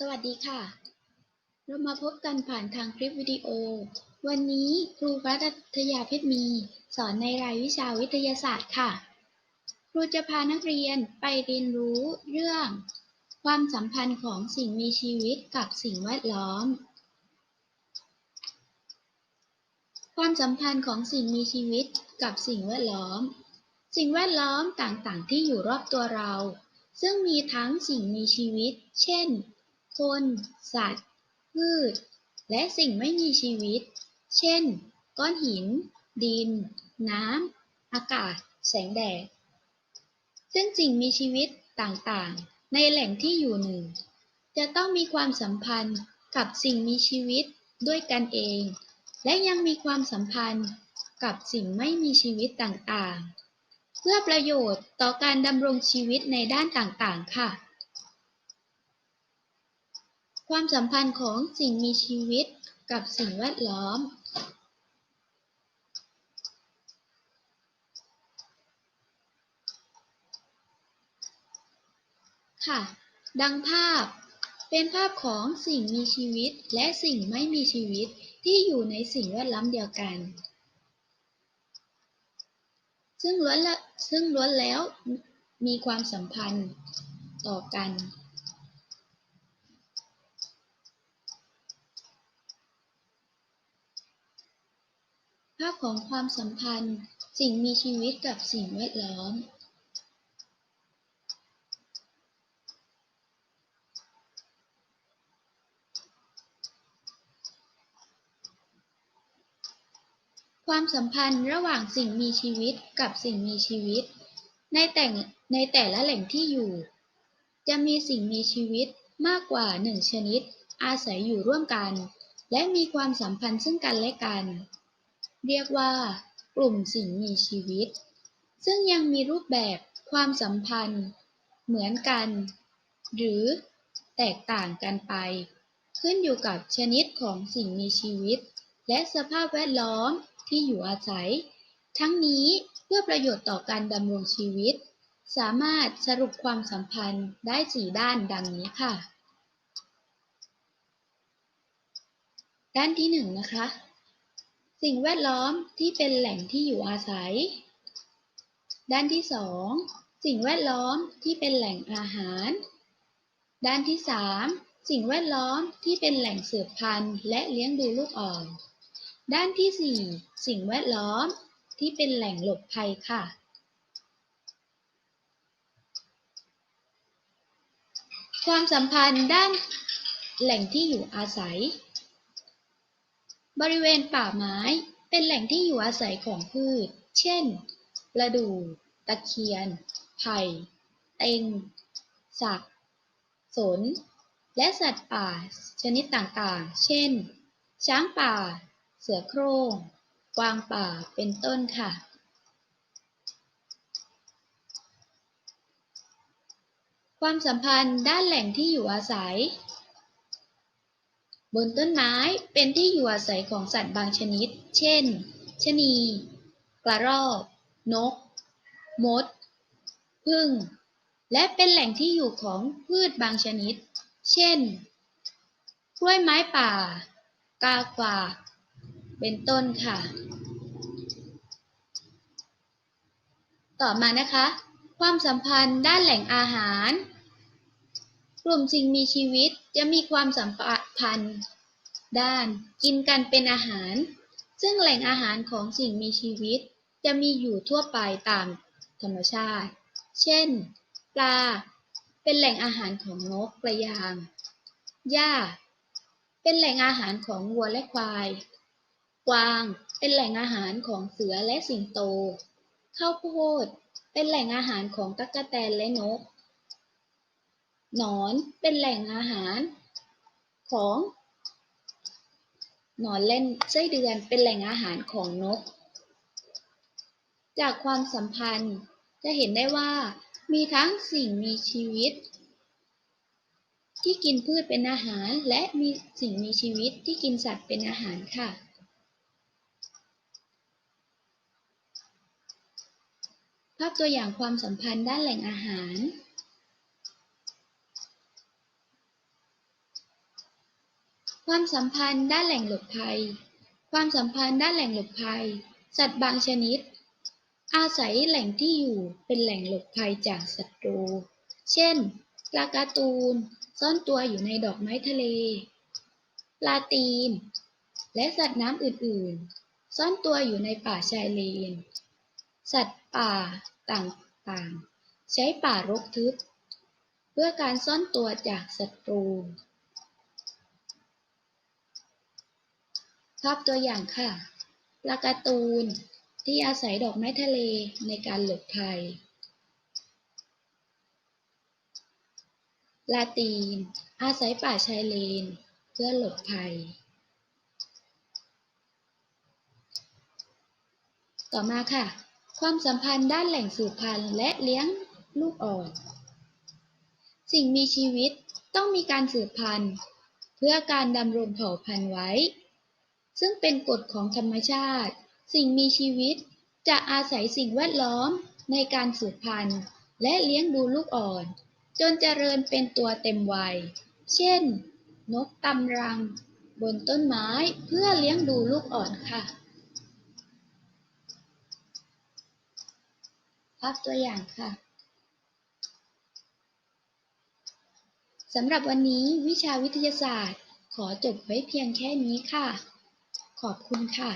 สวัสดีค่ะ เรามาพบกันผ่านทางคลิปวิดีโอ วันนี้ครูรัตยาเพชรมี สอนในรายวิชาวิทยาศาสตร์ค่ะ ครูจะพานักเรียนไปเรียนรู้เรื่อง ความสัมพันธ์ของสิ่งมีชีวิตกับสิ่งแวดล้อม ความสัมพันธ์ของสิ่งมีชีวิตกับสิ่งแวดล้อม สิ่งแวดล้อมต่างๆ ที่อยู่รอบตัวเรา ซึ่งมีทั้งสิ่งมีชีวิต เช่น คน สัตว์ พืช และสิ่งไม่มีชีวิต เช่น ก้อนหิน ดิน น้ำ อากาศ แสงแดด ซึ่งสิ่งมีชีวิตต่างๆ ในแหล่งที่อยู่หนึ่ง จะต้องมีความสัมพันธ์กับสิ่งมีชีวิตด้วยกันเอง และยังมีความสัมพันธ์กับสิ่งไม่มีชีวิตต่างๆ เพื่อประโยชน์ต่อการดำรงชีวิตในด้านต่างๆ ค่ะ ความสัมพันธ์ของสิ่งมีชีวิตกับสิ่งแวดล้อม ค่ะ ดังภาพ เป็นภาพของสิ่งมีชีวิตและสิ่งไม่มีชีวิตที่อยู่ในสิ่งแวดล้อมเดียวกัน ซึ่งล้วนละซึ่งล้วนแล้วมีความสัมพันธ์ต่อกัน ภาพของความสัมพันธ์ สิ่งมีชีวิตกับสิ่งแวดล้อมความสัมพันธ์ระหว่างสิ่งมีชีวิตกับสิ่งมีชีวิต ในแต่ในแต่ละแหล่งที่อยู่ จะมีสิ่งมีชีวิตมากกว่าหนึ่งชนิด อาศัยอยู่ร่วมกัน และมีความสัมพันธ์ซึ่งกันและกัน เรียกว่า กลุ่มสิ่งมีชีวิต ซึ่งยังมีรูปแบบความสัมพันธ์ เหมือนกัน หรือแตกต่างกันไป ขึ้นอยู่กับชนิดของสิ่งมีชีวิต และสภาพแวดล้อมที่อยู่อาศัย ทั้งนี้เพื่อประโยชน์ต่อการดำรงชีวิต สามารถสรุปความสัมพันธ์ได้สี่ด้านดังนี้ค่ะ ด้านที่หนึ่งนะคะ สิ่งแวดล้อมที่เป็นแหล่งที่อยู่อาศัย ด้านที่สองสิ่งแวดล้อมที่เป็นแหล่งอาหาร ด้านที่สามสิ่งแวดล้อมที่เป็นแหล่งสืบพันธุ์และเลี้ยงดูลูกอ่อน ด้านที่สี่สิ่งแวดล้อมที่เป็นแหล่งหลบภัยค่ะความสัมพันธ์ด้านแหล่งที่อยู่อาศัย บริเวณป่าไม้เป็นแหล่งที่อยู่อาศัยของพืช เช่น ประดู่ ตะเคียน ไผ่ เต็ง สัก สน และสัตว์ป่าชนิดต่างๆ เช่น ช้างป่า เสือโคร่ง กวางป่า เป็นต้นค่ะความสัมพันธ์ด้านแหล่งที่อยู่อาศัย บนต้นไม้เป็นที่อยู่อาศัยของสัตว์บางชนิด เช่น ชนี กระรอก นก มด ผึ้ง และเป็นแหล่งที่อยู่ของพืชบางชนิด เช่น กล้วยไม้ป่า กาฝาก เป็นต้นค่ะ ต่อมานะคะ ความสัมพันธ์ด้านแหล่งอาหาร กลุ่มสิ่งมีชีวิตจะมีความสัมพันธ์ด้านกินกันเป็นอาหาร ซึ่งแหล่งอาหารของสิ่งมีชีวิตจะมีอยู่ทั่วไปตามธรรมชาติ เช่น ปลา เป็นแหล่งอาหารของนกกระยาง หญ้า เป็นแหล่งอาหารของวัวและควาย กวาง เป็นแหล่งอาหารของเสือและสิงโต ข้าวโพด เป็นแหล่งอาหารของตั๊กแตนและนก หนอนเป็นแหล่งอาหารของหนอนเล่นไส้เดือนเป็นแหล่งอาหารของนก จากความสัมพันธ์จะเห็นได้ว่ามีทั้งสิ่งมีชีวิต ที่กินพืชเป็นอาหารและมีสิ่งมีชีวิตที่กินสัตว์เป็นอาหารค่ะ ภาพตัวอย่างความสัมพันธ์ด้านแหล่งอาหาร ความสัมพันธ์ด้านแหล่งหลบภัย ความสัมพันธ์ด้านแหล่งหลบภัย สัตว์บางชนิด อาศัยแหล่งที่อยู่เป็นแหล่งหลบภัยจากศัตรู เช่น ปลาการ์ตูน ซ่อนตัวอยู่ในดอกไม้ทะเล ปลาตีน และสัตว์น้ำอื่น ๆ ซ่อนตัวอยู่ในป่าชายเลน สัตว์ป่าต่าง ๆ ใช้ป่ารกทึบ เพื่อการซ่อนตัวจากศัตรูาพตัวอย่างค่ะปลาการ์ตูนที่อาศัยดอกไม้ทะเลในการหลบภัย ลาตีน อาศัยป่าชายเลน เพื่อหลบภัย ต่อมาค่ะ ความสัมพันธ์ด้านแหล่งสืบพันธุ์และเลี้ยงลูกอ่อน สิ่งมีชีวิตต้องมีการสืบพันธุ์ เพื่อการดำรงเผ่าพันธุ์ไว้ ซึ่งเป็นกฎของธรรมชาติ สิ่งมีชีวิตจะอาศัยสิ่งแวดล้อมในการสืบพันธุ์ และเลี้ยงดูลูกอ่อน จนเจริญเป็นตัวเต็มวัย เช่น นกตำรัง บนต้นไม้เพื่อเลี้ยงดูลูกอ่อนค่ะ ภาพตัวอย่างค่ะสำหรับวันนี้วิชาวิทยาศาสตร์ขอจบไว้เพียงแค่นี้ค่ะ อบคุณค่ะ